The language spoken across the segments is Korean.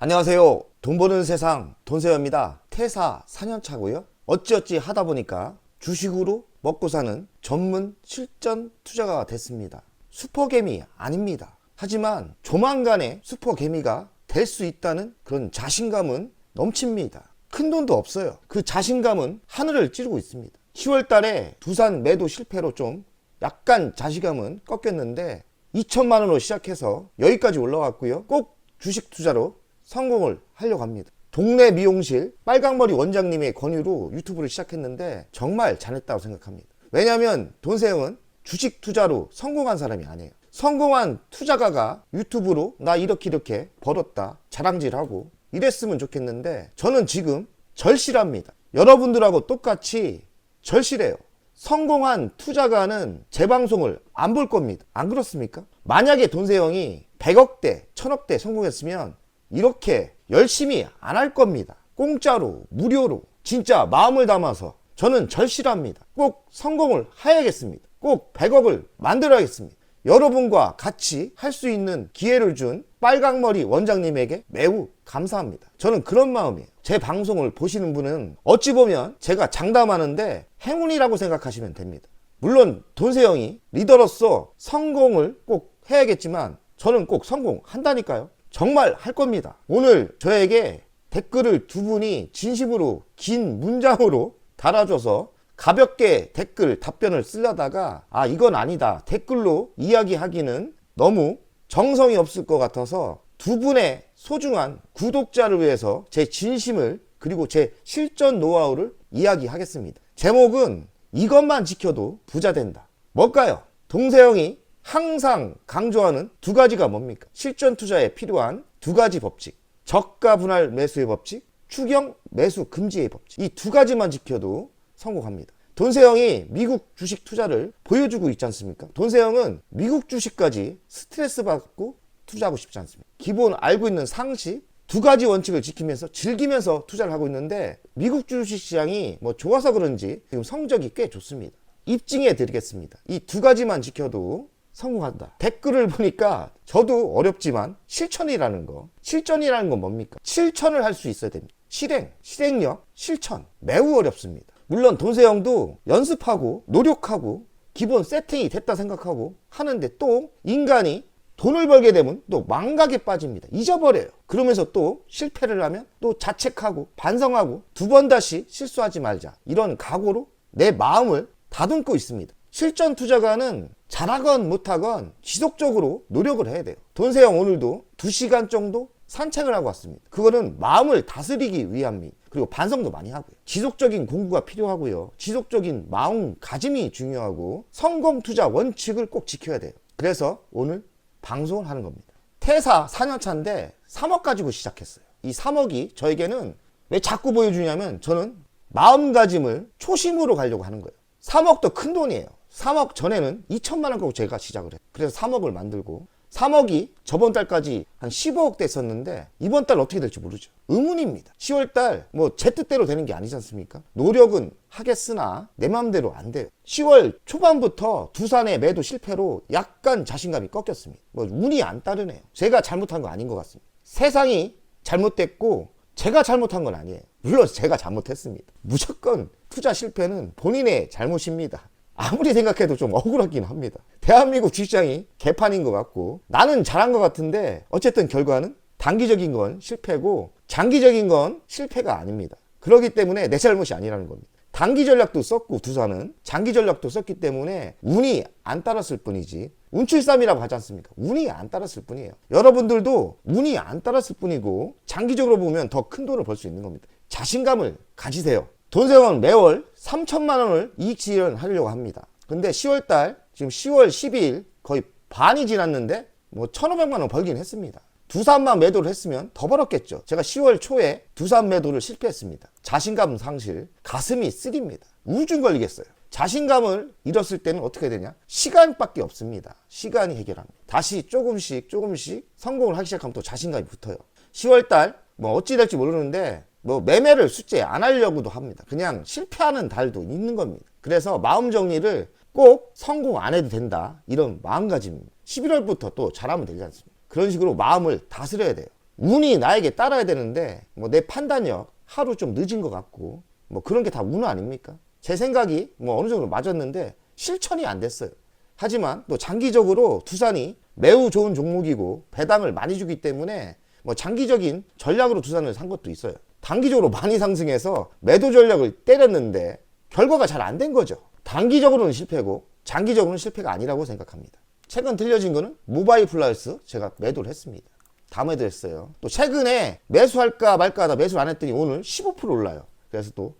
안녕하세요. 돈 버는 세상 돈세요입니다. 퇴사 4년 차고요. 어찌어찌 하다 보니까 주식으로 먹고 사는 전문 실전 투자가가 됐습니다. 슈퍼개미 아닙니다. 하지만 조만간에 슈퍼개미가 될 수 있다는 그런 자신감은 넘칩니다. 큰 돈도 없어요. 그 자신감은 하늘을 찌르고 있습니다. 10월 달에 두산 매도 실패로 좀 약간 자신감은 꺾였는데 2천만 원으로 시작해서 여기까지 올라왔고요. 꼭 주식 투자로 성공을 하려고 합니다. 동네 미용실 빨강머리 원장님의 권유로 유튜브를 시작했는데 정말 잘했다고 생각합니다. 왜냐하면 돈세형은 주식 투자로 성공한 사람이 아니에요. 성공한 투자가가 유튜브로 나 이렇게 이렇게 벌었다 자랑질하고 이랬으면 좋겠는데 저는 지금 절실합니다. 여러분들하고 똑같이 절실해요. 성공한 투자가는 제 방송을 안 볼 겁니다. 안 그렇습니까? 만약에 돈세형이 100억대, 1000억대 성공했으면 이렇게 열심히 안 할 겁니다. 공짜로, 무료로, 진짜 마음을 담아서 저는 절실합니다. 꼭 성공을 해야겠습니다. 꼭 100억을 만들어야겠습니다. 여러분과 같이 할 수 있는 기회를 준 빨강머리 원장님에게 매우 감사합니다. 저는 그런 마음이에요. 제 방송을 보시는 분은 어찌 보면 제가 장담하는데 행운이라고 생각하시면 됩니다. 물론 돈세영이 리더로서 성공을 꼭 해야겠지만 저는 꼭 성공한다니까요. 정말 할 겁니다. 오늘 저에게 댓글을 두 분이 진심으로 긴 문장으로 달아줘서 가볍게 댓글 답변을 쓰려다가 아 이건 아니다 댓글로 이야기하기는 너무 정성이 없을 것 같아서 두 분의 소중한 구독자를 위해서 제 진심을 그리고 제 실전 노하우를 이야기하겠습니다. 제목은 이것만 지켜도 부자 된다. 뭘까요? 동세영이 항상 강조하는 두 가지가 뭡니까? 실전 투자에 필요한 두 가지 법칙. 저가 분할 매수의 법칙, 추경 매수 금지의 법칙. 이 두 가지만 지켜도 성공합니다. 돈세영이 미국 주식 투자를 보여주고 있지 않습니까? 돈세영은 미국 주식까지 스트레스 받고 투자하고 싶지 않습니다. 기본 알고 있는 상식 두 가지 원칙을 지키면서 즐기면서 투자를 하고 있는데 미국 주식 시장이 뭐 좋아서 그런지 지금 성적이 꽤 좋습니다. 입증해 드리겠습니다. 이 두 가지만 지켜도 성공한다. 댓글을 보니까 저도 어렵지만 실천이라는 거. 실전이라는 건 뭡니까? 실천을 할 수 있어야 됩니다. 실행, 실행력, 실천. 매우 어렵습니다. 물론 돈세형도 연습하고 노력하고 기본 세팅이 됐다 생각하고 하는데 또 인간이 돈을 벌게 되면 또 망각에 빠집니다. 잊어버려요. 그러면서 또 실패를 하면 또 자책하고 반성하고 두 번 다시 실수하지 말자. 이런 각오로 내 마음을 다듬고 있습니다. 실전 투자가는 잘하건 못하건 지속적으로 노력을 해야 돼요. 돈세형 오늘도 2시간 정도 산책을 하고 왔습니다. 그거는 마음을 다스리기 위함입니다. 그리고 반성도 많이 하고요. 지속적인 공부가 필요하고요. 지속적인 마음가짐이 중요하고 성공 투자 원칙을 꼭 지켜야 돼요. 그래서 오늘 방송을 하는 겁니다. 퇴사 4년 차인데 3억 가지고 시작했어요. 이 3억이 저에게는 왜 자꾸 보여주냐면 저는 마음가짐을 초심으로 가려고 하는 거예요. 3억도 큰 돈이에요. 3억 전에는 2천만 원 갖고 제가 시작을 해요. 그래서 3억을 만들고 3억이 저번 달까지 한 15억 됐었는데 이번 달 어떻게 될지 모르죠. 의문입니다. 10월 달뭐제 뜻대로 되는 게 아니지 않습니까? 노력은 하겠으나 내 마음대로 안 돼요. 10월 초반부터 두산의 매도 실패로 약간 자신감이 꺾였습니다. 뭐 운이 안 따르네요. 제가 잘못한 거 아닌 것 같습니다. 세상이 잘못됐고 제가 잘못한 건 아니에요. 물론 제가 잘못했습니다. 무조건 투자 실패는 본인의 잘못입니다. 아무리 생각해도 좀 억울하긴 합니다. 대한민국 주식장이 개판인 것 같고 나는 잘한 것 같은데 어쨌든 결과는 단기적인 건 실패고 장기적인 건 실패가 아닙니다. 그렇기 때문에 내 잘못이 아니라는 겁니다. 단기 전략도 썼고 두산은 장기 전략도 썼기 때문에 운이 안 따랐을 뿐이지 운칠삼이라고 하지 않습니까? 운이 안 따랐을 뿐이에요. 여러분들도 운이 안 따랐을 뿐이고 장기적으로 보면 더 큰 돈을 벌 수 있는 겁니다. 자신감을 가지세요. 돈세원 매월 3천만 원을 이익 실현하려고 합니다. 근데 10월 달 지금 10월 12일 거의 반이 지났는데 뭐 1,500만 원 벌긴 했습니다. 두산만 매도를 했으면 더 벌었겠죠. 제가 10월 초에 두산 매도를 실패했습니다. 자신감 상실, 가슴이 쓰립니다. 우울증 걸리겠어요. 자신감을 잃었을 때는 어떻게 되냐? 시간밖에 없습니다. 시간이 해결합니다. 다시 조금씩 조금씩 성공을 하기 시작하면 또 자신감이 붙어요. 10월 달 뭐 어찌 될지 모르는데 뭐 매매를 숫제 안 하려고도 합니다. 그냥 실패하는 달도 있는 겁니다. 그래서 마음 정리를 꼭 성공 안 해도 된다. 이런 마음가짐입니다. 11월부터 또 잘하면 되지 않습니까? 그런 식으로 마음을 다스려야 돼요. 운이 나에게 따라야 되는데 뭐 내 판단력 하루 좀 늦은 것 같고 뭐 그런 게 다 운 아닙니까? 제 생각이 뭐 어느 정도 맞았는데 실천이 안 됐어요. 하지만 또 장기적으로 두산이 매우 좋은 종목이고 배당을 많이 주기 때문에 뭐 장기적인 전략으로 두산을 산 것도 있어요. 단기적으로 많이 상승해서 매도 전략을 때렸는데 결과가 잘 안 된 거죠. 단기적으로는 실패고 장기적으로는 실패가 아니라고 생각합니다. 최근 들려진 거는 모바일 플러스 제가 매도를 했습니다. 다 매도했어요. 또 최근에 매수할까 말까 하다 매수를 안 했더니 오늘 15% 올라요. 그래서 또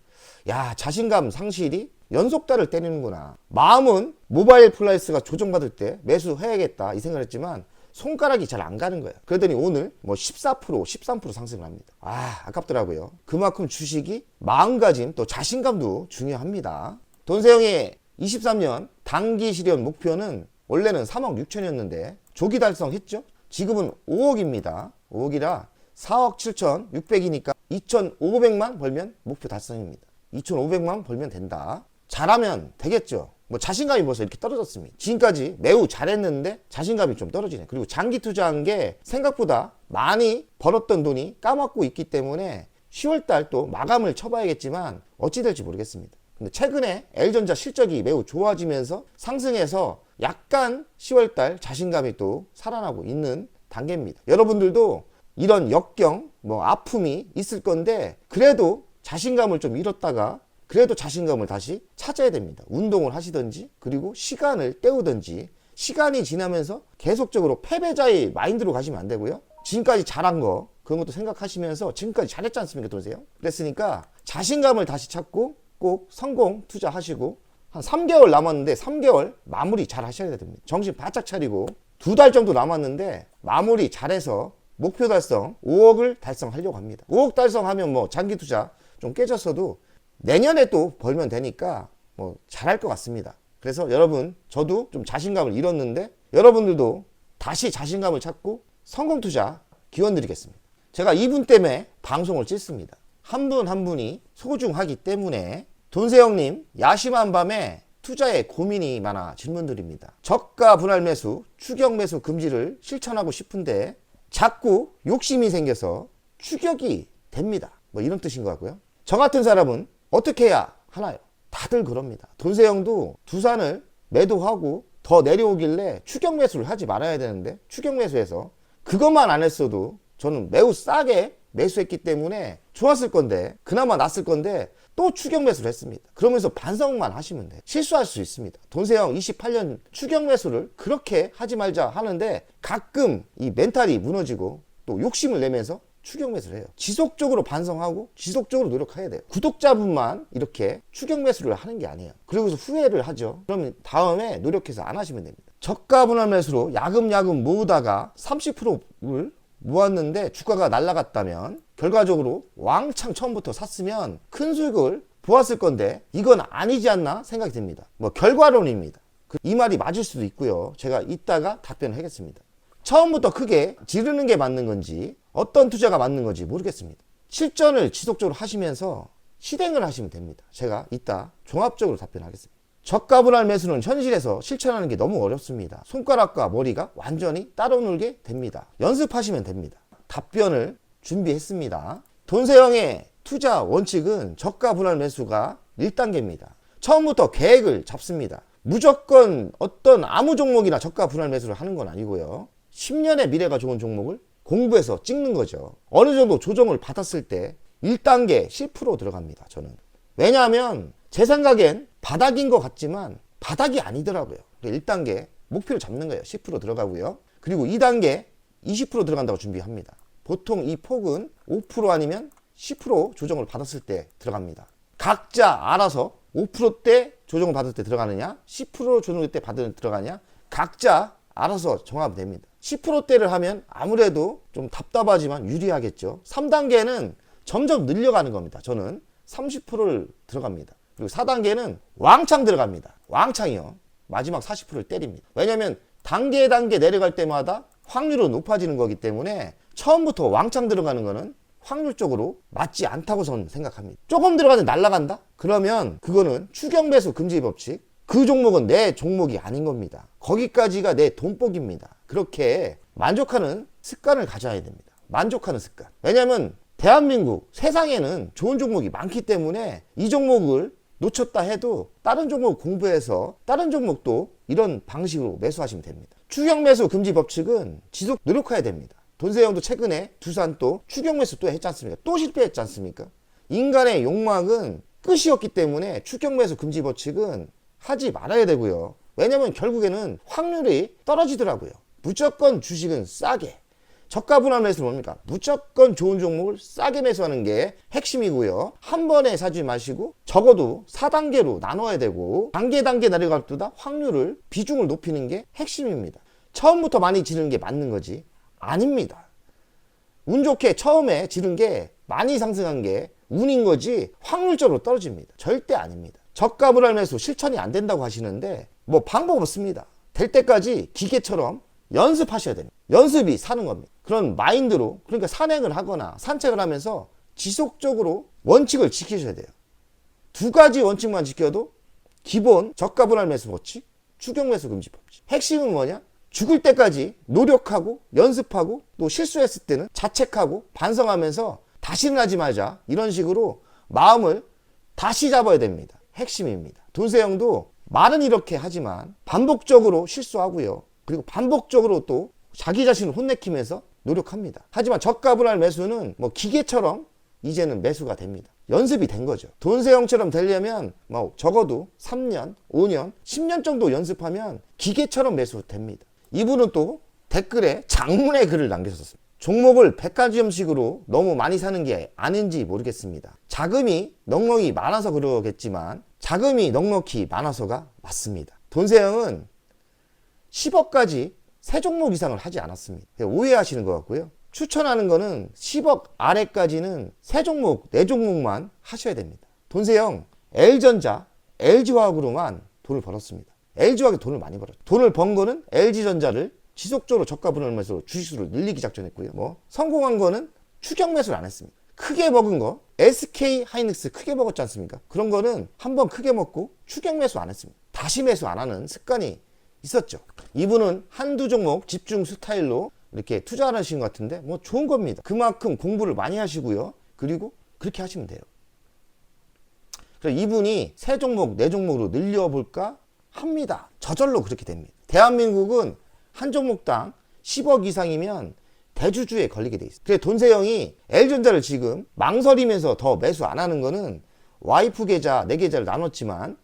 야 자신감 상실이 연속달을 때리는구나. 마음은 모바일 플라이스가 조정받을 때 매수해야겠다 이 생각을 했지만 손가락이 잘 안 가는 거예요. 그러더니 오늘 뭐 14%, 13% 상승을 합니다. 아, 아깝더라고요. 그만큼 주식이 마음가짐 또 자신감도 중요합니다. 돈세영의 23년 단기 실현 목표는 원래는 3억 6천이었는데 조기 달성했죠? 지금은 5억입니다. 5억이라 4억 7천 6백이니까 2,500만 벌면 목표 달성입니다. 2,500만 벌면 된다. 잘하면 되겠죠. 뭐 자신감이 벌써 이렇게 떨어졌습니다. 지금까지 매우 잘했는데 자신감이 좀 떨어지네. 그리고 장기 투자한 게 생각보다 많이 벌었던 돈이 까먹고 있기 때문에 10월달 또 마감을 쳐봐야겠지만 어찌 될지 모르겠습니다. 근데 최근에 L전자 실적이 매우 좋아지면서 상승해서 약간 10월달 자신감이 또 살아나고 있는 단계입니다. 여러분들도 이런 역경, 뭐 아픔이 있을 건데 그래도 자신감을 좀 잃었다가 그래도 자신감을 다시 찾아야 됩니다. 운동을 하시든지 그리고 시간을 때우든지 시간이 지나면서 계속적으로 패배자의 마인드로 가시면 안 되고요. 지금까지 잘한 거 그런 것도 생각하시면서 지금까지 잘했지 않습니까? 그러세요? 그랬으니까 자신감을 다시 찾고 꼭 성공 투자하시고 한 3개월 남았는데 3개월 마무리 잘 하셔야 됩니다. 정신 바짝 차리고 두 달 정도 남았는데 마무리 잘해서 목표 달성 5억을 달성하려고 합니다. 5억 달성하면 뭐 장기 투자 좀 깨졌어도 내년에 또 벌면 되니까 뭐 잘할 것 같습니다. 그래서 여러분 저도 좀 자신감을 잃었는데 여러분들도 다시 자신감을 찾고 성공 투자 기원 드리겠습니다. 제가 이분 때문에 방송을 찍습니다. 한분한 분이 소중하기 때문에 돈세영님 야심한 밤에 투자에 고민이 많아 질문드립니다. 저가 분할 매수, 추격 매수 금지를 실천하고 싶은데 자꾸 욕심이 생겨서 추격이 됩니다. 뭐 이런 뜻인 것 같고요. 저 같은 사람은 어떻게 해야 하나요? 다들 그럽니다. 돈세영도 두산을 매도하고 더 내려오길래 추격 매수를 하지 말아야 되는데 추격 매수해서 그것만 안 했어도 저는 매우 싸게 매수했기 때문에 좋았을 건데 그나마 낫을 건데 또 추격 매수를 했습니다. 그러면서 반성만 하시면 돼. 실수할 수 있습니다. 돈세영 28년 추격 매수를 그렇게 하지 말자 하는데 가끔 이 멘탈이 무너지고 또 욕심을 내면서 추격 매수를 해요. 지속적으로 반성하고 지속적으로 노력해야 돼요. 구독자분만 이렇게 추격 매수를 하는 게 아니에요. 그러고서 후회를 하죠. 그러면 다음에 노력해서 안 하시면 됩니다. 저가 분할 매수로 야금야금 모으다가 30%를 모았는데 주가가 날라갔다면 결과적으로 왕창 처음부터 샀으면 큰 수익을 보았을 건데 이건 아니지 않나 생각이 듭니다. 뭐 결과론입니다. 그이 말이 맞을 수도 있고요. 제가 이따가 답변을 하겠습니다. 처음부터 크게 지르는 게 맞는 건지 어떤 투자가 맞는 건지 모르겠습니다. 실전을 지속적으로 하시면서 실행을 하시면 됩니다. 제가 이따 종합적으로 답변하겠습니다. 저가 분할 매수는 현실에서 실천하는 게 너무 어렵습니다. 손가락과 머리가 완전히 따로 놀게 됩니다. 연습하시면 됩니다. 답변을 준비했습니다. 돈세형의 투자 원칙은 저가 분할 매수가 1단계입니다. 처음부터 계획을 잡습니다. 무조건 어떤 아무 종목이나 저가 분할 매수를 하는 건 아니고요. 10년의 미래가 좋은 종목을 공부해서 찍는 거죠. 어느 정도 조정을 받았을 때 1단계 10% 들어갑니다. 저는. 왜냐하면 제 생각엔 바닥인 것 같지만 바닥이 아니더라고요. 1단계 목표를 잡는 거예요. 10% 들어가고요. 그리고 2단계 20% 들어간다고 준비합니다. 보통 이 폭은 5% 아니면 10% 조정을 받았을 때 들어갑니다. 각자 알아서 5%대 조정을 받을 때 들어가느냐, 10% 조정을 때 받을 때 들어가냐, 각자 알아서 정하면 됩니다. 10%대를 하면 아무래도 좀 답답하지만 유리하겠죠. 3단계는 점점 늘려가는 겁니다. 저는 30%를 들어갑니다. 그리고 4단계는 왕창 들어갑니다. 왕창이요. 마지막 40%를 때립니다. 왜냐하면 단계 단계 내려갈 때마다 확률은 높아지는 거기 때문에 처음부터 왕창 들어가는 거는 확률적으로 맞지 않다고 저는 생각합니다. 조금 들어가는데 날아간다? 그러면 그거는 추격 매수 금지 법칙. 그 종목은 내 종목이 아닌 겁니다. 거기까지가 내 돈복입니다. 그렇게 만족하는 습관을 가져야 됩니다. 만족하는 습관. 왜냐면 대한민국 세상에는 좋은 종목이 많기 때문에 이 종목을 놓쳤다 해도 다른 종목 공부해서 다른 종목도 이런 방식으로 매수하시면 됩니다. 추격 매수 금지 법칙은 지속 노력해야 됩니다. 돈세형도 최근에 두산 또 추격 매수 또 했지 않습니까? 또 실패했지 않습니까? 인간의 욕망은 끝이 없기 때문에 추격 매수 금지 법칙은 하지 말아야 되고요. 왜냐면 결국에는 확률이 떨어지더라고요. 무조건 주식은 싸게. 저가 분할 매수는 뭡니까? 무조건 좋은 종목을 싸게 매수하는 게 핵심이고요. 한 번에 사지 마시고 적어도 4단계로 나눠야 되고 단계 단계 내려갈 때다 확률을 비중을 높이는 게 핵심입니다. 처음부터 많이 지르는 게 맞는 거지 아닙니다. 운 좋게 처음에 지른 게 많이 상승한 게 운인 거지 확률적으로 떨어집니다. 절대 아닙니다. 저가 불알 매수 실천이 안 된다고 하시는데 뭐 방법 없습니다. 될 때까지 기계처럼 연습하셔야 됩니다. 연습이 사는 겁니다. 그런 마인드로 그러니까 산행을 하거나 산책을 하면서 지속적으로 원칙을 지키셔야 돼요. 두 가지 원칙만 지켜도 기본 저가 분할 매수 법칙, 추격 매수 금지 법칙. 핵심은 뭐냐? 죽을 때까지 노력하고 연습하고 또 실수했을 때는 자책하고 반성하면서 다시는 하지 말자 이런 식으로 마음을 다시 잡아야 됩니다. 핵심입니다. 돈세형도 말은 이렇게 하지만 반복적으로 실수하고요. 그리고 반복적으로 또 자기 자신을 혼내키면서 노력합니다. 하지만 저가 분할 매수는 뭐 기계처럼 이제는 매수가 됩니다. 연습이 된 거죠. 돈세형처럼 되려면 뭐 적어도 3년, 5년, 10년 정도 연습하면 기계처럼 매수됩니다. 이분은 또 댓글에 장문의 글을 남겼었습니다. 종목을 백화점식으로 너무 많이 사는 게 아닌지 모르겠습니다. 자금이 넉넉히 많아서 그러겠지만 자금이 넉넉히 많아서가 맞습니다. 돈세형은 10억까지 세 종목 이상을 하지 않았습니다. 오해하시는 것 같고요. 추천하는 거는 10억 아래까지는 세 종목, 네 종목만 하셔야 됩니다. 돈세형, L전자, LG화학으로만 돈을 벌었습니다. LG화학에 돈을 많이 벌었죠. 돈을 번 거는 LG전자를 지속적으로 저가 분할 매수로 주식수를 늘리기 작전했고요. 뭐 성공한 거는 추격 매수를 안 했습니다. 크게 먹은 거 SK 하이닉스 크게 먹었지 않습니까? 그런 거는 한번 크게 먹고 추격 매수 안 했습니다. 다시 매수 안 하는 습관이 있었죠. 이분은 한두 종목 집중 스타일로 이렇게 투자하시는 것 같은데 뭐 좋은 겁니다. 그만큼 공부를 많이 하시고요. 그리고 그렇게 하시면 돼요. 그래서 이분이 세 종목, 네 종목으로 늘려볼까 합니다. 저절로 그렇게 됩니다. 대한민국은 한 종목당 10억 이상이면 대주주에 걸리게 돼 있어요. 그래 돈세형이 L전자를 지금 망설이면서 더 매수 안 하는 거는 와이프 계좌, 내 계좌를 나눴지만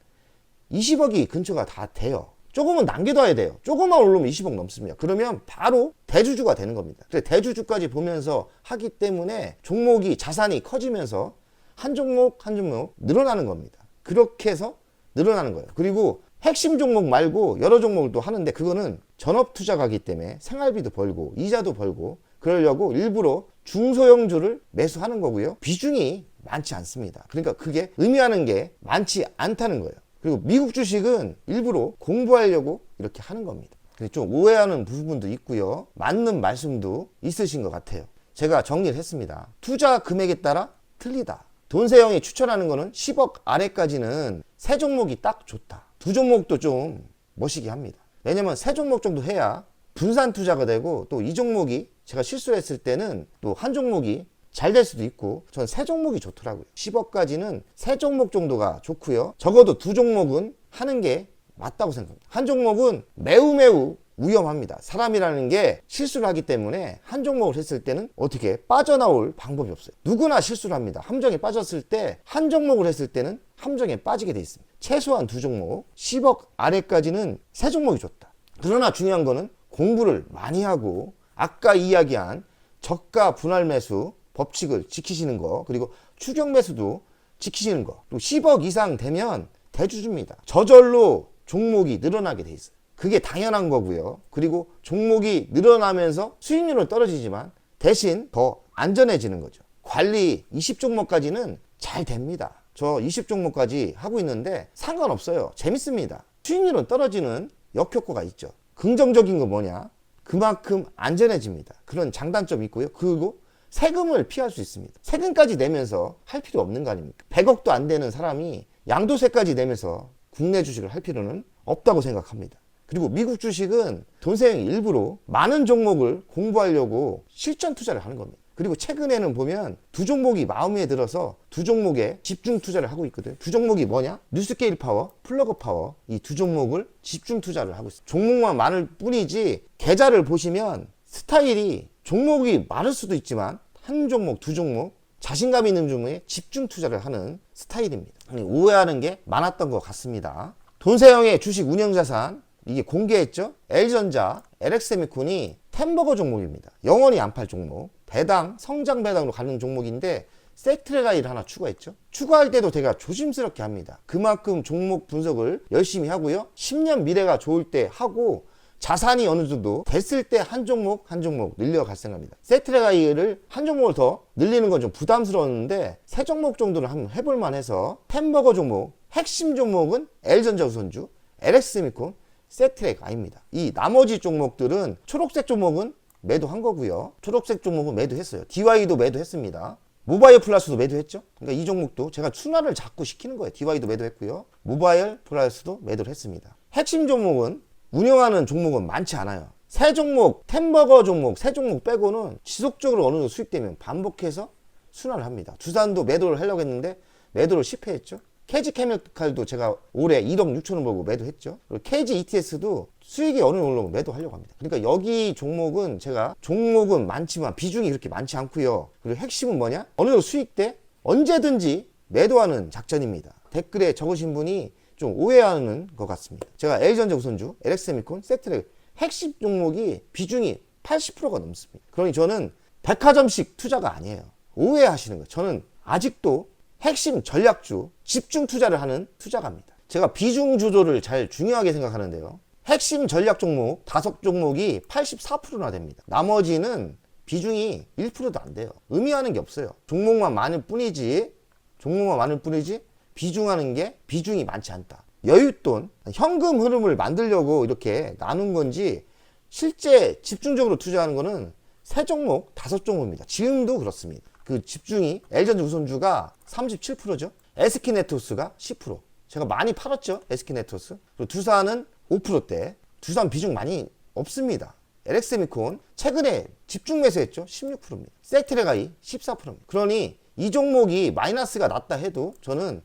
20억이 근처가 다 돼요. 조금은 남겨둬야 돼요. 조금만 오르면 20억 넘습니다. 그러면 바로 대주주가 되는 겁니다. 그래 대주주까지 보면서 하기 때문에 종목이 자산이 커지면서 한 종목 한 종목 늘어나는 겁니다. 그렇게 해서 늘어나는 거예요. 그리고 핵심 종목 말고 여러 종목을 또 하는데 그거는 전업 투자가기 때문에 생활비도 벌고 이자도 벌고 그러려고 일부러 중소형주를 매수하는 거고요. 비중이 많지 않습니다. 그러니까 그게 의미하는 게 많지 않다는 거예요. 그리고 미국 주식은 일부러 공부하려고 이렇게 하는 겁니다. 근데 좀 오해하는 부분도 있고요. 맞는 말씀도 있으신 것 같아요. 제가 정리를 했습니다. 투자 금액에 따라 틀리다. 돈세형이 추천하는 거는 10억 아래까지는 세 종목이 딱 좋다. 두 종목도 좀 멋있게 합니다. 왜냐면 세 종목 정도 해야 분산 투자가 되고 또 이 종목이 제가 실수했을 때는 또 한 종목이 잘 될 수도 있고 전 세 종목이 좋더라고요. 10억까지는 세 종목 정도가 좋고요. 적어도 두 종목은 하는 게 맞다고 생각합니다. 한 종목은 매우 매우 위험합니다. 사람이라는 게 실수를 하기 때문에 한 종목을 했을 때는 어떻게 빠져나올 방법이 없어요. 누구나 실수를 합니다. 함정에 빠졌을 때 한 종목을 했을 때는 함정에 빠지게 돼 있습니다. 최소한 두 종목, 10억 아래까지는 세 종목이 좋다. 그러나 중요한 거는 공부를 많이 하고 아까 이야기한 저가 분할 매수 법칙을 지키시는 거 그리고 추격 매수도 지키시는 거 또 10억 이상 되면 대주주입니다. 저절로 종목이 늘어나게 돼 있어요. 그게 당연한 거고요. 그리고 종목이 늘어나면서 수익률은 떨어지지만 대신 더 안전해지는 거죠. 관리 20종목까지는 잘 됩니다. 저 20종목까지 하고 있는데 상관없어요. 재밌습니다. 수익률은 떨어지는 역효과가 있죠. 긍정적인 건 뭐냐? 그만큼 안전해집니다. 그런 장단점이 있고요. 그리고 세금을 피할 수 있습니다. 세금까지 내면서 할 필요 없는 거 아닙니까? 100억도 안 되는 사람이 양도세까지 내면서 국내 주식을 할 필요는 없다고 생각합니다. 그리고 미국 주식은 돈세형이 일부러 많은 종목을 공부하려고 실전 투자를 하는 겁니다. 그리고 최근에는 보면 두 종목이 마음에 들어서 두 종목에 집중 투자를 하고 있거든. 두 종목이 뭐냐? 뉴스케일 파워, 플러그 파워 이 두 종목을 집중 투자를 하고 있어. 종목만 많을 뿐이지 계좌를 보시면 스타일이 종목이 많을 수도 있지만 한 종목, 두 종목 자신감 있는 종목에 집중 투자를 하는 스타일입니다. 오해하는 게 많았던 것 같습니다. 돈세형의 주식 운영 자산 이게 공개했죠? L전자, LX세미콘이 템버거 종목입니다. 영원히 안 팔 종목. 배당, 성장 배당으로 가는 종목인데 섹트레가이를 하나 추가했죠. 추가할 때도 제가 조심스럽게 합니다. 그만큼 종목 분석을 열심히 하고요. 10년 미래가 좋을 때 하고 자산이 어느 정도 됐을 때 한 종목 한 종목 늘려갈 생각입니다. 세트레가이를 한 종목을 더 늘리는 건 좀 부담스러웠는데 세 종목 정도는 한번 해볼 만 해서 템버거 종목 핵심 종목은 L전자 우선주, LX미콘, 세트레가입니다. 이 나머지 종목들은 초록색 종목은 매도한 거고요. 초록색 종목은 매도했어요. DY도 매도했습니다. 모바일 플러스도 매도했죠. 그러니까 이 종목도 제가 순환을 자꾸 시키는 거예요. DY도 매도했고요. 모바일 플러스도 매도를 했습니다. 핵심 종목은 운영하는 종목은 많지 않아요. 세 종목, 템버거 종목, 세 종목 빼고는 지속적으로 어느 정도 수익되면 반복해서 순환을 합니다. 두산도 매도를 하려고 했는데 매도를 실패했죠. KG 케미칼도 제가 올해 1억 6천원 벌고 매도했죠. 그리고 KG ETS도 수익이 어느 정도 매도하려고 합니다. 그러니까 여기 종목은 제가 종목은 많지만 비중이 그렇게 많지 않고요. 그리고 핵심은 뭐냐? 어느 정도 수익 때 언제든지 매도하는 작전입니다. 댓글에 적으신 분이 좀 오해하는 것 같습니다. 제가 L전자 우선주, LX세미콘, 세트랙 핵심 종목이 비중이 80%가 넘습니다. 그러니 저는 백화점식 투자가 아니에요. 오해하시는 거예요. 저는 아직도 핵심 전략주, 집중 투자를 하는 투자가입니다. 제가 비중 주도를 잘 중요하게 생각하는데요. 핵심 전략 종목 다섯 종목이 84%나 됩니다. 나머지는 비중이 1%도 안 돼요. 의미하는 게 없어요. 종목만 많을 뿐이지, 종목만 많을 뿐이지, 비중하는 게 비중이 많지 않다. 여윳돈, 현금 흐름을 만들려고 이렇게 나눈 건지, 실제 집중적으로 투자하는 거는 세 종목, 다섯 종목입니다. 지금도 그렇습니다. 그 집중이 L전자 우선주가 37%죠. SK네트워스가 10%. 제가 많이 팔았죠. SK네트워스. 그리고 두산은 5%대. 두산 비중 많이 없습니다. LX미콘 최근에 집중 매수했죠. 16%입니다. 섹트레가이 14%입니다. 그러니 이 종목이 마이너스가 났다 해도 저는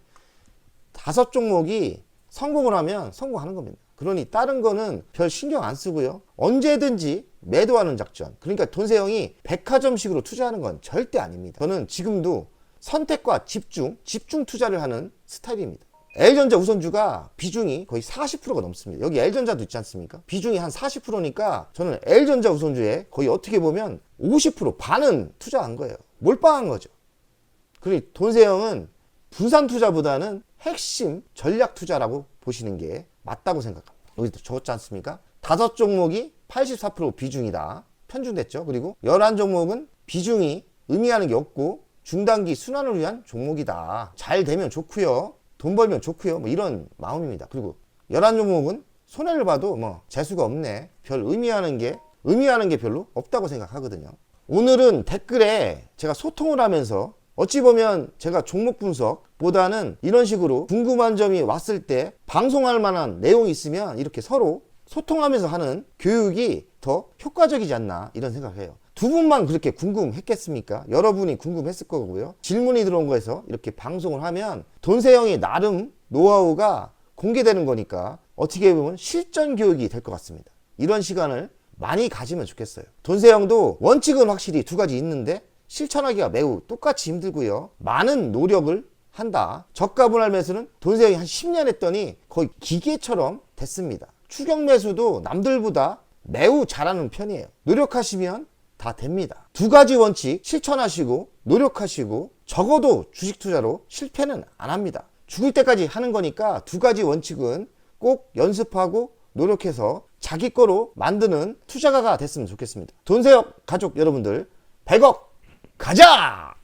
다섯 종목이 성공을 하면 성공하는 겁니다. 그러니 다른 거는 별 신경 안 쓰고요. 언제든지 매도하는 작전. 그러니까 돈세형이 백화점식으로 투자하는 건 절대 아닙니다. 저는 지금도 선택과 집중, 집중 투자를 하는 스타일입니다. L전자 우선주가 비중이 거의 40%가 넘습니다. 여기 L전자도 있지 않습니까? 비중이 한 40%니까 저는 L전자 우선주에 거의 어떻게 보면 50% 반은 투자한 거예요. 몰빵한 거죠. 그러니 돈세형은 분산 투자보다는 핵심 전략 투자라고 보시는 게 맞다고 생각합니다. 여기도 적었지 않습니까? 다섯 종목이 84% 비중이다. 편중됐죠. 그리고 11종목은 비중이 의미하는 게 없고 중단기 순환을 위한 종목이다. 잘 되면 좋고요. 돈 벌면 좋고요. 뭐 이런 마음입니다. 그리고 11종목은 손해를 봐도 뭐 재수가 없네. 별 의미하는 게 의미하는 게 별로 없다고 생각하거든요. 오늘은 댓글에 제가 소통을 하면서 어찌 보면 제가 종목 분석보다는 이런 식으로 궁금한 점이 왔을 때 방송할 만한 내용이 있으면 이렇게 서로 소통하면서 하는 교육이 더 효과적이지 않나 이런 생각해요. 두 분만 그렇게 궁금했겠습니까? 여러분이 궁금했을 거고요. 질문이 들어온 거에서 이렇게 방송을 하면 돈세형이 나름 노하우가 공개되는 거니까 어떻게 보면 실전 교육이 될 것 같습니다. 이런 시간을 많이 가지면 좋겠어요. 돈세형도 원칙은 확실히 두 가지 있는데 실천하기가 매우 똑같이 힘들고요. 많은 노력을 한다. 저가 분할 매수는 돈세형이 한 10년 했더니 거의 기계처럼 됐습니다. 추격 매수도 남들보다 매우 잘하는 편이에요. 노력하시면 다 됩니다. 두 가지 원칙 실천하시고 노력하시고 적어도 주식 투자로 실패는 안 합니다. 죽을 때까지 하는 거니까 두 가지 원칙은 꼭 연습하고 노력해서 자기 거로 만드는 투자가가 됐으면 좋겠습니다. 돈세역 가족 여러분들 100억 가자!